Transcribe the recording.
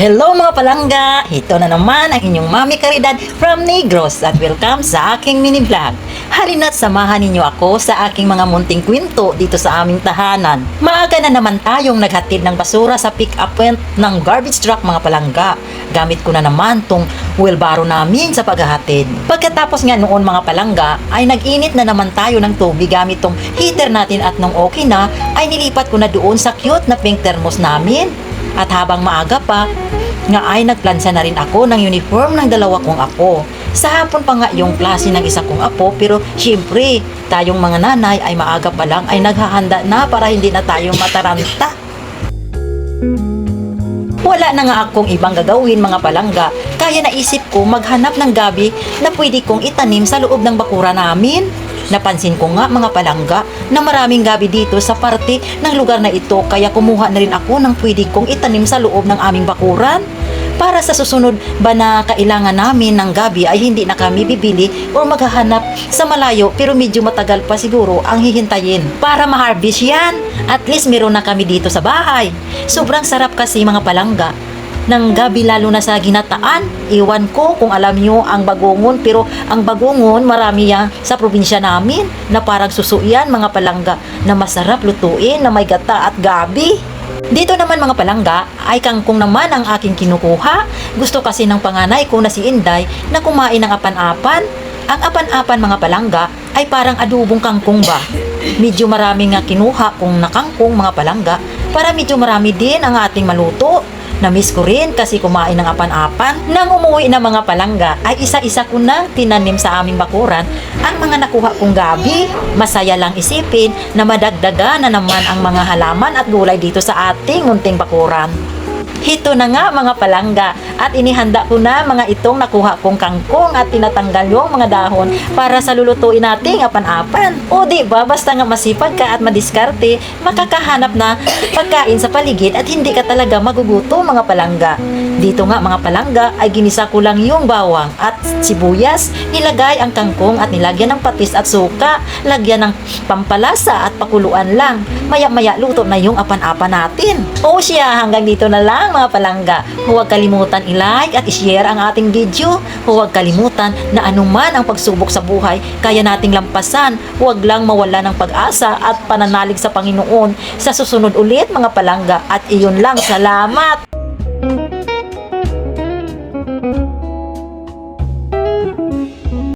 Hello mga palangga! Ito na naman ang inyong Mami Caridad from Negros at welcome sa aking mini vlog. Halina't samahan ninyo ako sa aking mga munting kwento dito sa aming tahanan. Maaga na naman tayong naghatid ng basura sa pick-up point ng garbage truck mga palangga. Gamit ko na naman tong wheelbarrow namin sa paghahatid. Pagkatapos nga noon mga palangga ay nag-init na naman tayo ng tubig gamit tong heater natin at nung okay na ay nilipat ko na doon sa cute na pink thermos namin. At habang maaga pa, nga ay nagplansa na rin ako ng uniform ng dalawa kong apo. Sa hapon pa nga yung klase ng isa kong apo pero syempre tayong mga nanay ay maaga pa lang ay naghahanda na para hindi na tayo mataranta. Wala na nga akong ibang gagawin mga palangga kaya naisip ko maghanap ng gabi na pwede kong itanim sa loob ng bakura namin. Napansin ko nga mga palangga na maraming gabi dito sa parte ng lugar na ito kaya kumuha na rin ako ng pwede kong itanim sa loob ng aming bakuran. Para sa susunod ba na kailangan namin ng gabi ay hindi na kami bibili o maghahanap sa malayo pero medyo matagal pa siguro ang hihintayin para ma-harvest yan. At least meron na kami dito sa bahay. Sobrang sarap kasi mga palangga ng gabi lalo na sa ginataan. Iwan ko kung alam nyo ang bagongon pero ang bagongon marami yan sa probinsya namin na parang suso yan mga palangga na masarap lutuin na may gata at gabi. Dito naman mga palangga ay kangkong naman ang aking kinukuha. Gusto kasi ng panganay ko na si Inday na kumain ng apan-apan. Ang apan-apan mga palangga ay parang adubong kangkong ba? Medyo marami nga kinuha kung nakangkong mga palangga para medyo marami din ang ating maluto. Namiss ko rin kasi kumain ng apan-apan. Nang umuwi ng mga palangga ay isa-isa ko na tinanim sa aming bakuran ang mga nakuha kong gabi. Masaya lang isipin na madagdaga na naman ang mga halaman at gulay dito sa ating munting bakuran. Hito na nga mga palangga at inihanda ko na mga itong nakuha kong kangkong at tinatanggal yung mga dahon para sa lulutuin nating apan-apan. O di ba basta nga masipag ka at madiskarte, makakahanap na pagkain sa paligid at hindi ka talaga maguguto mga palangga. Dito nga mga palangga ay ginisa ko lang yung bawang at sibuyas, nilagay ang kangkong at nilagyan ng patis at suka, lagyan ng pampalasa at pakuluan lang. Maya-maya luto na yung apan-apan natin. O siya, hanggang dito na lang mga palangga. Huwag kalimutan i-like at i-share ang ating video. Huwag kalimutan na anuman ang pagsubok sa buhay, kaya nating lampasan. Huwag lang mawala ng pag-asa at pananalig sa Panginoon. Sa susunod ulit mga palangga at iyon lang. Salamat!